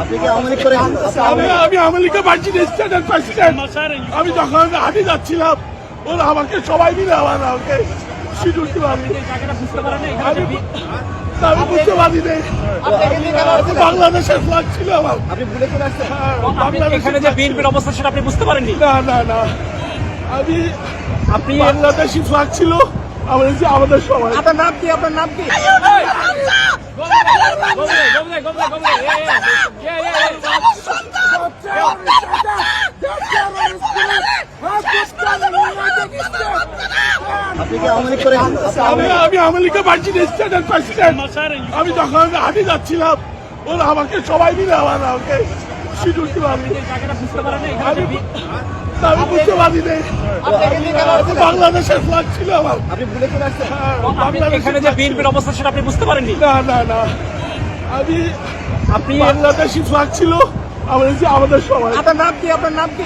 আমি আমি আমেরিকা পার্টির স্টেটের প্রেসিডেন্ট আমি যখন হাঁটি যাচ্ছিলাম ওরা আমাকে সবাই মিলে আমার আমাকে দিল। আমি আমি বুঝতে পারি বাংলাদেশের ফ্লাগ ছিল আমার। হ্যাঁ, আপনি বাংলাদেশের এখানে যে বিএনপির অবস্থা সেটা আপনি বুঝতে পারেননি? না না না। আমি আপনি বাংলাদেশি ফ্লাগ ছিল যে আমাদের সবাই আপনার নাম কি? আপনার নাম কি? আমি আমি আমেরিকা পার্টির স্টেটের প্রেসিডেন্ট আমি যখন হাঁটি যাচ্ছিলাম, ওরা আমাকে সবাই মিলে আমার আমাকে দিল আমি আমি আমি বুঝতে পারি বাংলাদেশের ফ্ল্যাগ ছিল আমার। আপনি ভুলে চলে আসছেন। হ্যাঁ, এখানে যে বিএনপির অবস্থা সেটা আপনি বুঝতে পারেননি? না না না। আমি আপনি বাংলাদেশি ফ্লাগ ছিল আমার আমাদের সবাই আপনার নাম কি? আপনার নাম কি?